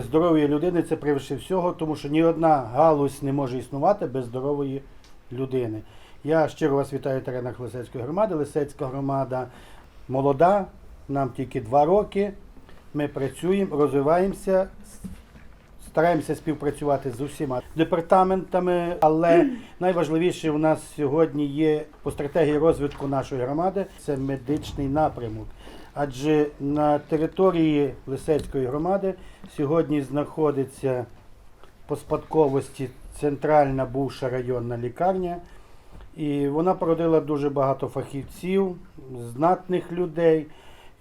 Здоров'я людини це превише всього, тому що ні одна галузь не може існувати без здорової людини. Я щиро вас вітаю теренах Лисецької громади. Лисецька громада молода, нам тільки два роки. Ми працюємо, розвиваємося, стараємося співпрацювати з усіма департаментами, але найважливіше у нас сьогодні є по стратегії розвитку нашої громади це медичний напрямок. Адже на території Лисецької громади сьогодні знаходиться по спадковості центральна бувша районна лікарня. І вона породила дуже багато фахівців, знатних людей.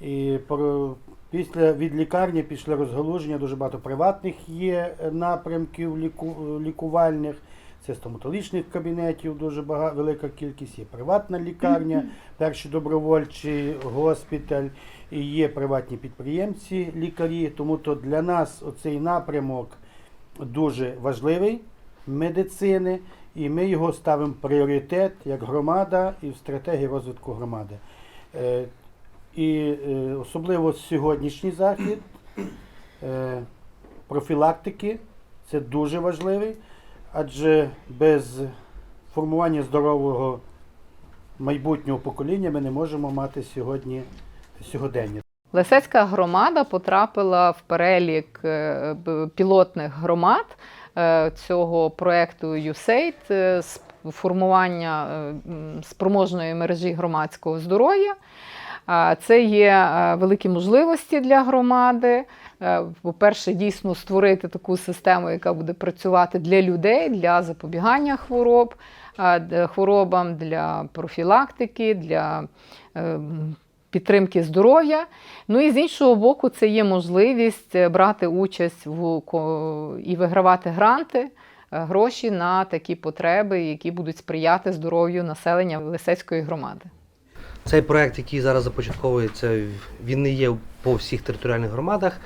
І після від лікарні після розгалуження дуже багато приватних є е, напрямків ліку, лікувальних. Це стоматологічних кабінетів, дуже багато, велика кількість. Є приватна лікарня, перший добровольчий госпіталь, і є приватні підприємці, лікарі. Тому то для нас оцей напрямок дуже важливий медицини, і ми його ставимо в пріоритет як громада і в стратегії розвитку громади. Е, І е, особливо сьогоднішній захід е, профілактики це дуже важливий, адже без формування здорового майбутнього покоління ми не можемо мати сьогодні сьогодення. Лисецька громада потрапила в перелік е, пілотних громад е, цього проекту USAID е, з формування е, спроможної мережі громадського здоров'я. Це є е, великі можливості для громади. Е, По-перше, дійсно створити таку систему, яка буде працювати для людей, для запобігання хвороб, хворобам, для профілактики, для підтримки здоров'я. Ну і з іншого боку, це є можливість брати участь в і вигравати гранти, гроші на такі потреби, які будуть сприяти здоров'ю населення Лисецької громади. Цей проект, який зараз започатковується, він не є по всіх територіальних громадах.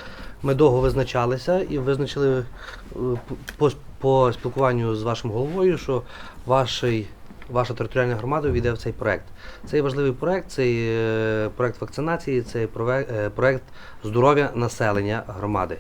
Ми довго визначалися і визначили е, по, по спілкуванню з вашим головою, що вашій, ваша територіальна громада війде в цей проект. Це важливий проект, це є проект вакцинації, це е, проект здоров'я населення громади.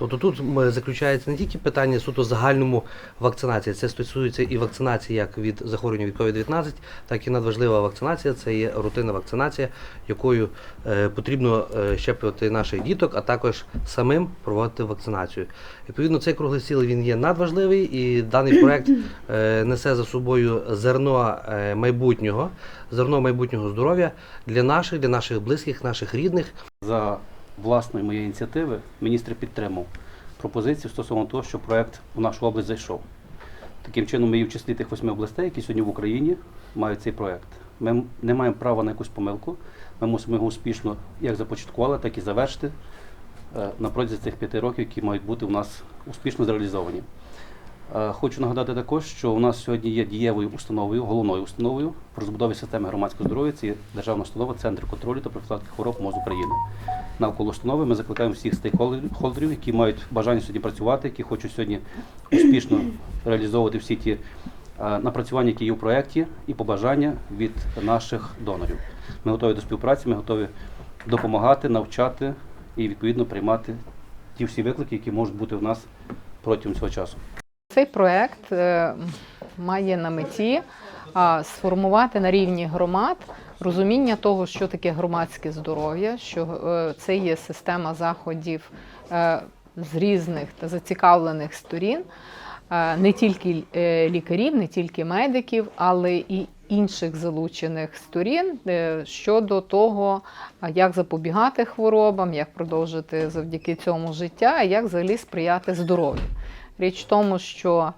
Тобто тут заключається не тільки питання суто загальному вакцинації, це стосується і вакцинації як від захворювання від COVID-19, так і надважлива вакцинація це є рутинна вакцинація, якою е, потрібно е, щеплювати наших діток, а також самим проводити вакцинацію. Відповідно, цей круглий стіл він є надважливий, і даний проект е, несе за собою зерно е, майбутнього, зерно майбутнього здоров'я для наших, для наших близьких, наших рідних. За власної моєї ініціативи міністр підтримав пропозицію стосовно того, що проект у нашу область зайшов. Таким чином, ми є в числі тих восьми областей, які сьогодні в Україні мають цей проект. Ми не маємо права на якусь помилку. Ми мусимо його успішно як започаткували, так і завершити е, на протязі цих п'яти років, які мають бути у нас успішно зреалізовані. Е, Хочу нагадати також, що у нас сьогодні є дієвою установою, головною установою про розбудові системи громадського здоров'я. Це державна установа Центр контролю та профілактики хвороб МОЗ України. Навколо установи ми закликаємо всіх стейкхолдерів, які мають бажання сьогодні працювати, які хочуть сьогодні успішно реалізовувати всі ті е, напрацювання, які є у проєкті, і побажання від наших донорів. Ми готові до співпраці, ми готові допомагати, навчати і відповідно приймати ті всі виклики, які можуть бути в нас протягом цього часу. Цей проект е, має на меті сформувати на рівні громад розуміння того, що таке громадське здоров'я, що е, це є система заходів е, з різних та зацікавлених сторін, не тільки лікарів, не тільки медиків, але і інших залучених сторін щодо того, як запобігати хворобам, як продовжити завдяки цьому життя, як взагалі сприяти здоров'ю. Річ в тому, що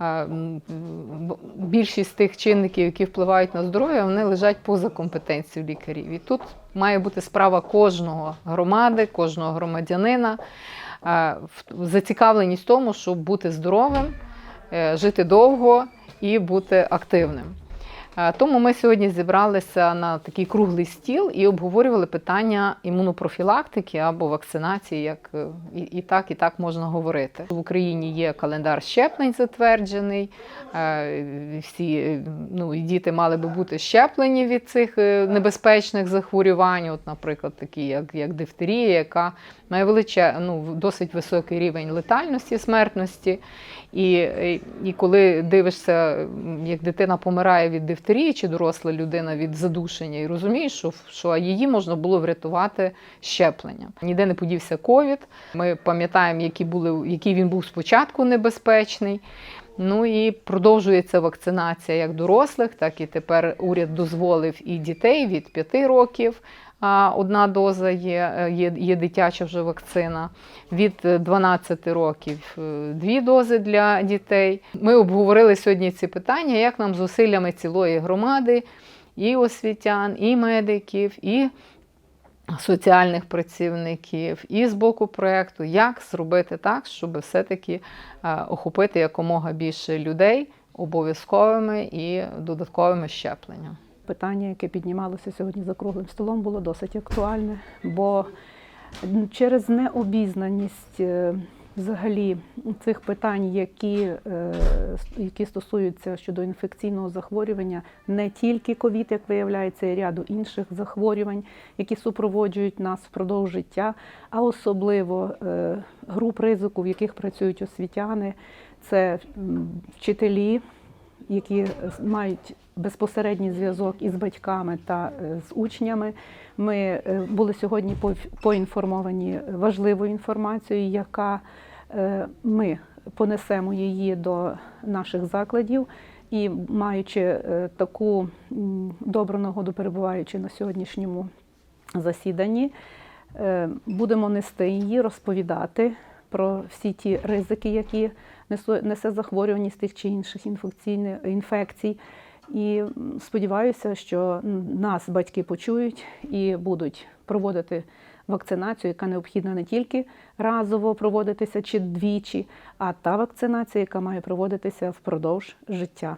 е, більшість тих чинників, які впливають на здоров'я, вони лежать поза компетенцією лікарів. І тут має бути справа кожного громади, кожного громадянина, е, зацікавленість в тому, щоб бути здоровим, е, жити довго і бути активним. Е, Тому ми сьогодні зібралися на такий круглий стіл і обговорювали питання імунопрофілактики або вакцинації, як е, і, і так, і так можна говорити. В Україні є календар щеплень затверджений. е, Всі ну, діти мали би бути щеплені від цих небезпечних захворювань, от, наприклад, такі як, як дифтерія, яка має величе, ну, досить високий рівень летальності, смертності. І, і коли дивишся, як дитина помирає від дифтерії, чи доросла людина від задушення, і розумієш, що, що її можна було врятувати щеплення. Ніде не подівся ковід. Ми пам'ятаємо, які були, який він був спочатку небезпечний. Ну і продовжується вакцинація як дорослих, так і тепер уряд дозволив і дітей від 5 років. Одна доза є, е, є, є дитяча вже вакцина. Від е, 12 років е, дві дози для дітей. Ми обговорили сьогодні ці питання, як нам зусиллями цілої громади, і освітян, і медиків, і соціальних працівників, і з боку проєкту, як зробити так, щоб все-таки е, охопити якомога більше людей обов'язковими і додатковими щепленнями. Питання, яке піднімалося сьогодні за круглим столом, було досить актуальне, бо через необізнаність е, взагалі цих питань, які, е, які стосуються щодо інфекційного захворювання, не тільки ковід, як виявляється, і ряду інших захворювань, які супроводжують нас впродовж життя, а особливо е, груп ризику, в яких працюють освітяни, це вчителі, які мають безпосередній зв'язок із батьками та е, з учнями. Ми е, були сьогодні поінформовані важливою інформацією, яка е, ми понесемо її до наших закладів. І маючи таку добру нагоду, перебуваючи на сьогоднішньому засіданні, будемо нести її, розповідати про всі ті ризики, які несе захворюваність тих чи інших інфекцій. І сподіваюся, що нас батьки почують і будуть проводити вакцинацію, яка необхідна не тільки разово проводитися чи двічі, а та вакцинація, яка має проводитися впродовж життя.